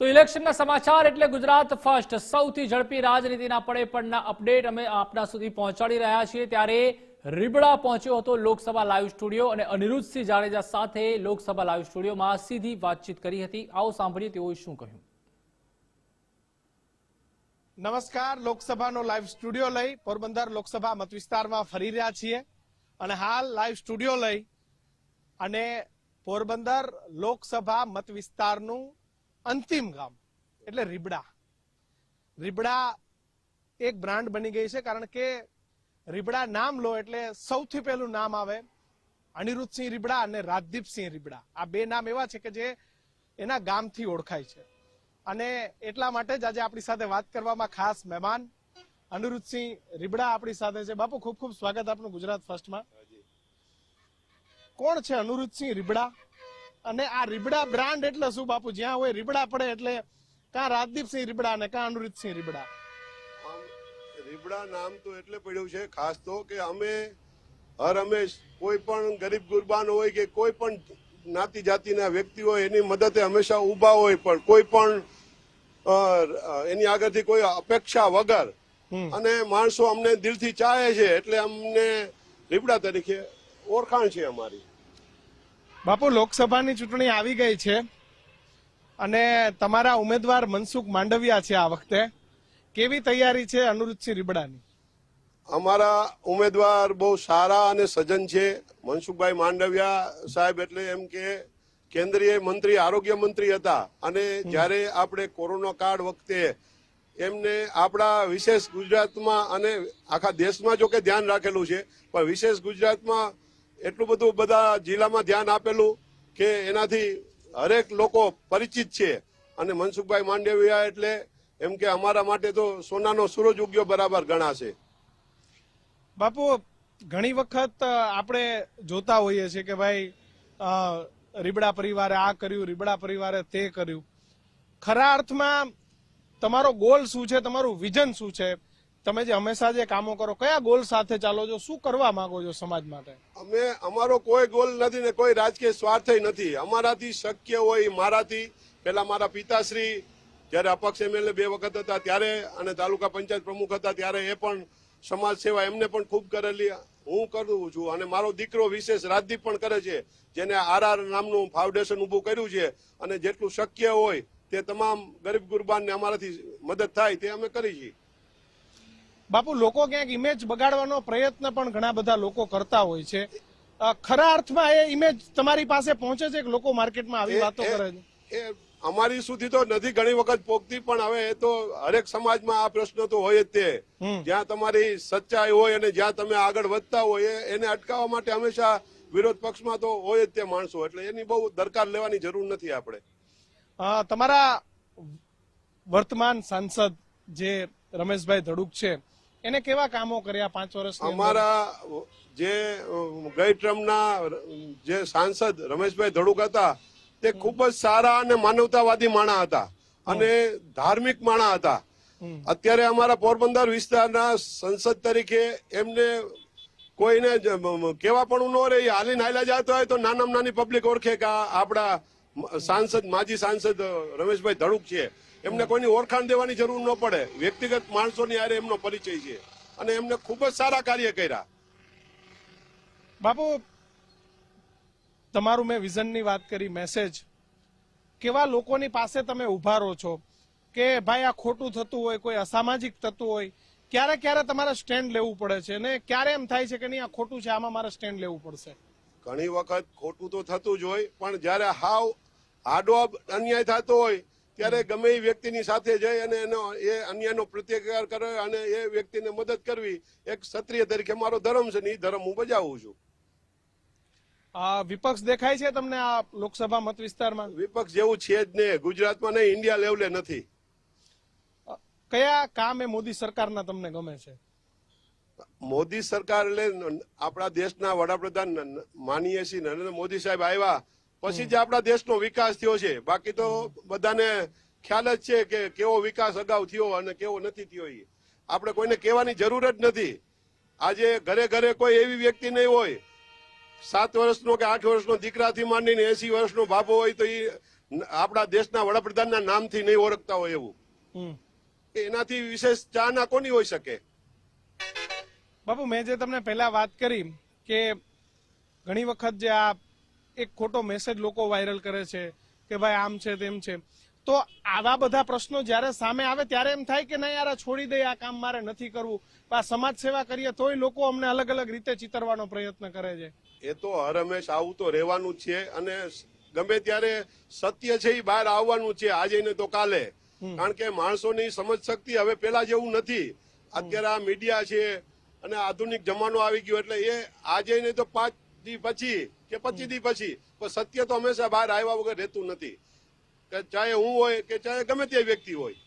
તો ઇલેક્શનના સમાચાર એટલે ગુજરાત ફર્સ્ટ. સૌથી ઝડપી રાજનીતિના પડે પણના અપડેટ અમે આપના સુધી પહોંચાડી રહ્યા છીએ. ત્યારે રીબડા પહોંચ્યો હતો લોકસભા લાઈવ સ્ટુડિયો અને અનિરુદ્ધસિંહ જાડેજા સાથે લોકસભા લાઈવ સ્ટુડિયોમાં સીધી વાતચીત કરી હતી. આવો સાંભળીએ તેઓએ શું કહ્યું. નમસ્કાર. લોકસભાનો લાઈવ સ્ટુડિયો લઈ પોરબંદર લોકસભા મત વિસ્તારમાં ફરી રહ્યા છીએ અને હાલ લાઈવ સ્ટુડિયો લઈ અને પોરબંદર લોકસભા મત વિસ્તારનું અંતિમ ગામ એટલે રીબડા. રીબડા એક બ્રાન્ડ બની ગઈ છે કારણ કે રીબડા નામ લો એટલે સૌથી પહેલું નામ આવે અનિરુદ્ધસિંહ રીબડા અને રાજદીપસિંહ રીબડા. આ બે નામ એવા છે કે જે એના ગામથી ઓળખાય છે. અને એટલા માટે જ આજે આપણી સાથે વાત કરવામાં ખાસ મહેમાન અનિરુદ્ધસિંહ રીબડા આપણી સાથે છે. બાપુ ખૂબ ખૂબ સ્વાગત આપનું ગુજરાત ફર્સ્ટમાં. કોણ છે અનિરુદ્ધસિંહ રીબડા? અને આ રીબડા બ્રાન્ડ એટલે શું બાપુ? જ્યાં હોય રીબડા પડે એટલે કાં રાજદીપસિંહ રીબડા અને કાં અનુરીતસિંહ રીબડા? રીબડા નામ તો એટલે પડ્યું છે ખાસ તો કે અમે હર હંમેશ કોઈ પણ ગરીબ ગુરબાન હોય કે કોઈ પણ જ્ઞાતિ જાતિના વ્યક્તિ હોય એની મદદે હંમેશા ઊભા હોય પણ કોઈ પણ એની આગળથી કોઈ અપેક્ષા વગર અને માણસો અમને દિલથી ચાહે છે એટલે અમને રીબડા તરીકે ઓળખાણ છે અમારી. બાપુ, લોકસભાની ચૂંટણી આવી ગઈ છે અને તમારા ઉમેદવાર મનસુખ માંડવિયા છે આ વખતે. કેવી તૈયારી છે અનુરૂધસિંહ રીબડાની? અમારા ઉમેદવાર બહુ સારા અને સજ્જન છે. મનસુખભાઈ માંડવિયા સાહેબ એટલે એમ કે કેન્દ્રીય મંત્રી, આરોગ્ય મંત્રી હતા. અને જ્યારે આપણે કોરોના કાળ વખતે એમને આપણા વિશેષ ગુજરાતમાં અને આખા દેશમાં જો કે ધ્યાન રાખેલું છે, પણ વિશેષ ગુજરાતમાં એટલું બધું બધા જિલ્લામાં ધ્યાન આપેલું કે એનાથી હરેક લોકો પરિચિત છે. અને મનસુખભાઈ માંડવિયા એટલે એમ કે અમારા માટે તો સોનાનો સૂરજ ઉગ્યો બરાબર ગણાશે. બાપુ, ઘણી વખત આપણે જોતા હોઈએ છીએ કે ભાઈ રીબડા પરિવારે આ કર્યું, રીબડા પરિવારે તે કર્યું. ખરા અર્થમાં તમારો ગોલ શું છે? તમારું વિઝન શું છે? તમે જે હંમેશા જે કામો કરો, કયા ગોલ સાથે ચાલો છો? શું કરવા માંગો છો સમાજ માટે? અમે, અમારો કોઈ ગોલ નથી ને કોઈ રાજકીય સ્વાર્થ નથી. અમારાથી શક્ય હોય મારાથી. પેલા મારા પિતાશ્રી, જ્યારે અપક્ષ એમએલએ બે વખત હતા ત્યારે અને તાલુકા પંચાયત પ્રમુખ હતા ત્યારે એ પણ સમાજ સેવા એમને પણ ખૂબ કરેલી. હું કરું છું અને મારો દીકરો વિશેષ રાજદીપ પણ કરે છે, જેને આરઆર નામનું ફાઉન્ડેશન ઊભું કર્યું છે અને જેટલું શક્ય હોય તે તમામ ગરીબ ગુરબાનને અમારાથી મદદ થાય તે અમે કરી છીએ. બાપુ લોકો ક્યાંક ઇમેજ બગાડવાનો પ્રયત્ન પણ ઘણા બધા લોકો કરતા હોય છે. ખરા અર્થમાં એ ઇમેજ તમારી પાસે પહોંચે છે કે લોકો માર્કેટમાં આવી વાતો કરે છે? અમારી સુધી તો નથી ઘણી વખત પોગતી પણ હવે તો હરેક સમાજમાં આ પ્રશ્ન તો હોય જ તે. જ્યાં તમારી સચ્ચાઈ હોય અને જ્યાં તમે આગળ વધતા હોય એને અટકાવવા માટે હંમેશા વિરોધ પક્ષમાં તો હોય જ તે માણસો. એટલે એની બહુ દરકાર લેવાની જરૂર નથી આપણે. તમારા વર્તમાન સાંસદ જે રમેશભાઈ ધડુક છે એને કેવા કામો કર્યા પાંચ વર્ષ અમારા જે ગઈ જે સાંસદ રમેશભાઈ ધડુક હતા તે ખૂબ જ સારા અને માનવતાવાદી માણા હતા અને ધાર્મિક માણા હતા. અત્યારે અમારા પોરબંદર વિસ્તારના સંસદ તરીકે એમને કોઈને કહેવા પણ ન રહે હાલી હાલીને હાલ્યા જતો હોય તો નાનામાં નાની પબ્લિક ઓળખે કે આપણા સાંસદ માજી સાંસદ રમેશભાઈ ધડુક છે. એમને કોઈની ઓળખાણ દેવાની જરૂર ન પડે. વ્યક્તિગત માણસોની આરે એમનો પરિચય છે. અને એમને ખૂબ જ સારા કાર્ય કર્યા. બાપુ તમારું મેં વિઝનની વાત કરી મેસેજ. કેવા લોકોની પાસે તમે ઊભા રહો છો? કે ભાઈ આ ખોટું થતું હોય કોઈ અસામાજિક થતું હોય ક્યારે ક્યારે તમારે સ્ટેન્ડ લેવું પડે છે? અને ક્યારે એમ થાય છે કે નહીં આ ખોટું છે આમાં મારે સ્ટેન્ડ લેવું પડશે? ઘણી વખત ખોટું તો થતું જ હોય પણ જ્યારે હાવ આડો અન્યાય થતો હોય ત્યારે ગમે એ વ્યક્તિની સાથે જઈ અને એનો એ અન્યનો પ્રત્યાઘાત કરે અને એ વ્યક્તિને મદદ કરવી એક ક્ષત્રિય તરીકે મારો ધર્મ છે ને એ ધર્મ હું બજાવું છું. આ વિપક્ષ દેખાય છે તમને આ લોકસભા મત વિસ્તારમાં? વિપક્ષ જેવું છે જ ને ગુજરાતમાં નહીં ઇન્ડિયા લેવલે નથી. કયા કામ એ મોદી સરકારના તમને ગમે છે? મોદી સરકાર એટલે આપણા દેશના વડાપ્રધાન માનીએ છીએ. નરેન્દ્ર મોદી સાહેબ આવ્યા પછી જે આપણા દેશનો વિકાસ થયો છે બાકી તો બધાને ખ્યાલ જ છે કે કેવો વિકાસ અગાઉ થયો અને કેવો નથી થયો એ આપણે કોઈને કહેવાની જરૂર જ નથી. આજે ઘરે ઘરે કોઈ એવી વ્યક્તિ નહીં હોય. સાત વર્ષનો કે આઠ વર્ષનો દીકરાથી માંડીને એસી વર્ષનો બાબો હોય તો એ આપણા દેશના વડાપ્રધાનના નામથી નહીં ઓળખતા હોય એવું. એનાથી વિશેષ ચાહના કોની હોઈ શકે? બાપુ મેં જે તમને પહેલા વાત કરી કે ઘણી વખત જે આ એક ખોટો મેસેજ લોકો વાયરલ કરે છે કે ભાઈ આમ છે તેમ છે. તો આવા બધા પ્રશ્નો જ્યારે સામે આવે ત્યારે એમ થાય કે નહીં યાર છોડી દે આ કામ મારે નથી કરવું. આ સમાજ સેવા કરીએ તોય લોકો અમને અલગ અલગ રીતે ચિતરવાનો પ્રયત્ન કરે છે. એ તો હર હંમેશ આવું તો રહેવાનું છે અને ગમે ત્યારે સત્ય છે એ બહાર આવવાનું છે. આજે ને તો કાલે. કારણ કે માણસોની સમજ શક્તિ હવે પેલા જેવું નથી. અત્યારે આ મીડિયા છે અને આધુનિક જમાનો આવી ગયો એટલે એ આજે ને તો પાંચ દી પછી કે પચી દી પછી. પણ સત્ય તો હંમેશા બહાર આવ્યા વગર રહેતું નથી. કે ચાહે હું હોય કે ચાહે ગમે તે વ્યક્તિ હોય.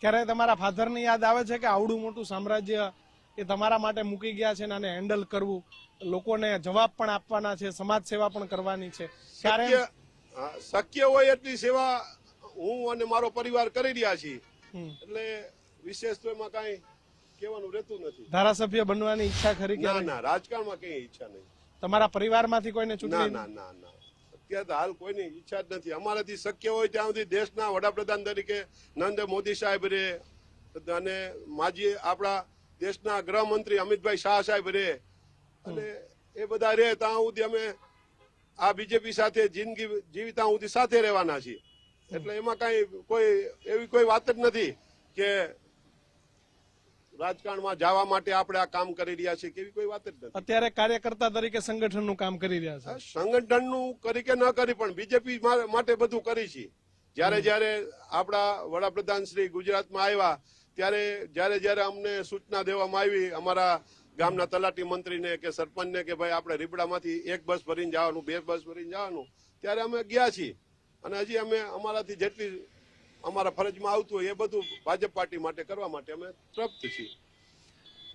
ક્યારે તમારા ફાધરની યાદ આવે છે કે આવડું મોટું સામ્રાજ્ય એ તમારા માટે મૂકી ગયા છે ને આને હેન્ડલ કરવું? લોકોને જવાબ પણ આપવાના છે સમાજ સેવા પણ કરવાની છે. ક્યારે શક્ય હોય એટલી સેવા હું અને મારો પરિવાર કરી રહ્યા છીએ. એટલે વિશેષ તો એમાં કાંઈ કહેવાનું રહેતું નથી. ધારાસભ્ય બનવાની ઈચ્છા ખરી ના ના રાજકારણમાં કઈ ઈચ્છા નહીં. તમારા પરિવારમાંથી કોઈને ચૂંટણી? ના ના ના અત્યારે તો હાલ કોઈની ઈચ્છા જ નથી. અમારાથી શક્ય હોય ત્યાં સુધી દેશના વડાપ્રધાન તરીકે નરેન્દ્ર મોદી સાહેબ રે અને માજી આપણા દેશના ગૃહમંત્રી અમિતભાઈ શાહ સાહેબ રે. અને એ બધા રે ત્યાં સુધી અમે આ બીજેપી સાથે જિંદગી જીવી ત્યાં સુધી સાથે રહેવાના છીએ. એટલે એમાં કઈ કોઈ એવી કોઈ વાત જ નથી કે રાજકારણમાં જવા માટે આપણે આ કામ કરી રહ્યા છીએ કેવી કોઈ વાત જ નથી. અત્યારે કાર્યકર્તા તરીકે સંગઠનનું કામ કરી રહ્યા છે. સંગઠનનું કરી કે ન કરી પણ બીજેપી માટે બધું કરી છે. જ્યારે જ્યારે આપણા વડાપ્રધાન શ્રી ગુજરાતમાં આવ્યા ત્યારે જ્યારે જ્યારે અમને સૂચના દેવામાં આવી અમારા ગામના તલાટી મંત્રીને કે સરપંચને કે ભાઈ આપણે રીબડામાંથી એક બસ ભરીને જવાનું બે બસ ભરીને જવાનું ત્યારે અમે ગયા છીએ. અને હજી અમે અમારાથી જેટલી અમારા ફરજમાં આવતું હોય એ બધું ભાજપ પાર્ટી માટે કરવા માટે અમે તૃપ્ત છીએ.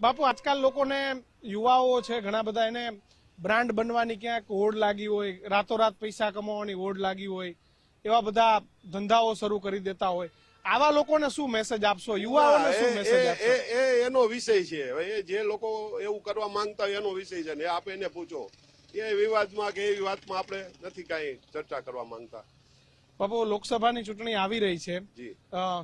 બાપુ આજકાલ લોકોને યુવાઓ છે ઘણા બધા એને બ્રાન્ડ બનવાની ક્યાંક હોડ લાગી હોય રાતોરાત પૈસા કમાવાની હોડ લાગી હોય એવા બધા ધંધાઓ શરૂ કરી દેતા હોય. આવા લોકોને શું મેસેજ આપશો? યુવાઓને શું એ- મેસેજ એ- આપશો? એ- એ એનો વિષય છે. એ જે લોકો એવું કરવા માંગતા હોય એનો વિષય છે ને આપ એને પૂછો. એ વિવાદમાં કે એવી વાતમાં આપણે નથી કાંઈ ચર્ચા કરવા માંગતા. બાપુ લોકસભાની ચૂંટણી આવી રહી છે.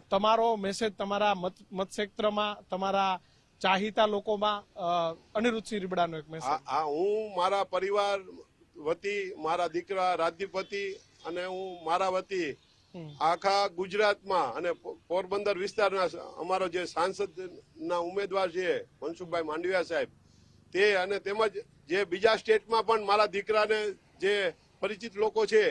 તમારો મેસેજ તમારા મત મતક્ષેત્રમાં તમારા ચાહિતા લોકોમાં અનિરુદ્ધસિંહ રીબડાનો એક મેસેજ આ હું મારા પરિવાર વતી મારા દીકરા રાજ્યપતિ અને હું મારા વતી આખા ગુજરાતમાં અને પોરબંદર વિસ્તારના અમારો જે સાંસદના ઉમેદવાર છે મનસુખભાઈ માંડવિયા સાહેબ તે અને તેમજ જે બીજા સ્ટેટમાં પણ મારા દીકરાને જે પરિચિત લોકો છે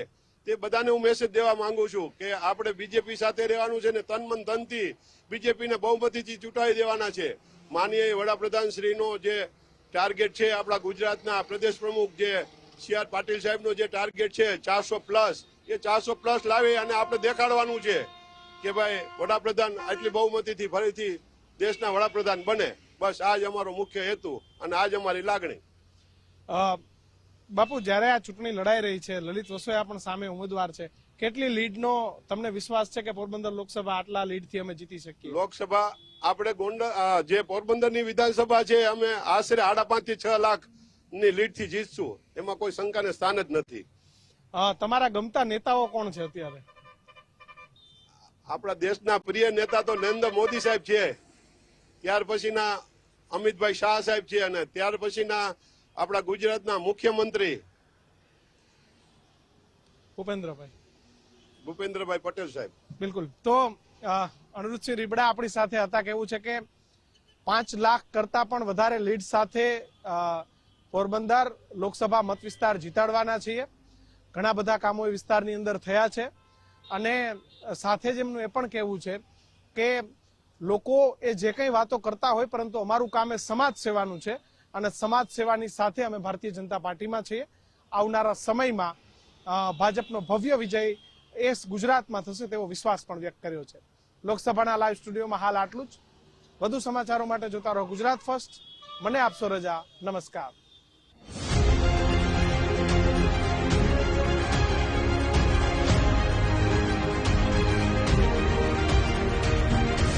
તે બધાને હું મેસેજ દેવા માંગુ છું કે આપણે બીજેપી સાથે રહેવાનું છે ને તન મન ધનથી બીજેપીને બહુમતીથી ચૂંટાવી દેવાના છે. માનીય વડાપ્રધાન શ્રીનો જે ટાર્ગેટ છે આપણા ગુજરાતના પ્રદેશ પ્રમુખ જે સી આર પાટીલ સાહેબનો જે ટાર્ગેટ છે ચારસો પ્લસ એ ચારસો પ્લસ લાવી અને આપણે દેખાડવાનું છે કે ભાઈ વડાપ્રધાન આટલી બહુમતીથી ફરીથી દેશના વડાપ્રધાન બને. બસ આ જ અમારો મુખ્ય હેતુ અને આ જ અમારી લાગણી. બાપુ જ્યારે આ ચૂંટણી લડાઈ રહી છે લલિત વસોયા પણ સામે ઉમેદવાર છે કેટલી લીડનો તમને વિશ્વાસ છે કે પોરબંદર લોકસભા આટલા લીડથી અમે જીતી શકીએ? લોકસભા આપણે ગોંડ જે પોરબંદરની વિધાનસભા છે અમે આશરે આડા પાંચથી છ લાખની લીડથી જીતશું. એમાં કોઈ શંકાને સ્થાન જ નથી. તમારા ગમતા નેતાઓ કોણ છે અત્યારે? આપણા દેશના પ્રિય નેતા તો નરેન્દ્ર મોદી સાહેબ છે. ત્યાર પછીના અમિતભાઈ શાહ સાહેબ છે અને ત્યાર પછીના આપણા ગુજરાતના મુખ્યમંત્રી ભૂપેન્દ્રભાઈ. ભૂપેન્દ્રભાઈ પટેલ સાહેબ. બિલકુલ. તો અનિરુદ્ધસિંહ રીબડા આપણી સાથે હતા કેવું છે કે પાંચ લાખ કરતા પણ વધારે લીડ સાથે પોરબંદર લોકસભા મત વિસ્તાર જીતાડવાના છીએ. ઘણા બધા કામો એ વિસ્તારની અંદર થયા છે. અને સાથે જ એમનું એ પણ કહેવું છે કે લોકો એ જે કંઈ વાતો કરતા હોય પરંતુ અમારું કામ એ સમાજ સેવાનું છે. અને સમાજ સેવાની સાથે અમે ભારતીય જનતા પાર્ટીમાં છીએ. આવનારા સમયમાં ભાજપનો ભવ્ય વિજય એ ગુજરાતમાં થશે તેવો વિશ્વાસ પણ વ્યક્ત કર્યો છે. લોકસભાના લાઈવ સ્ટુડિયોમાં હાલ આટલું જ. વધુ સમાચારો માટે જોતા રહો ગુજરાત ફર્સ્ટ. મને આપશો રજા. નમસ્કાર.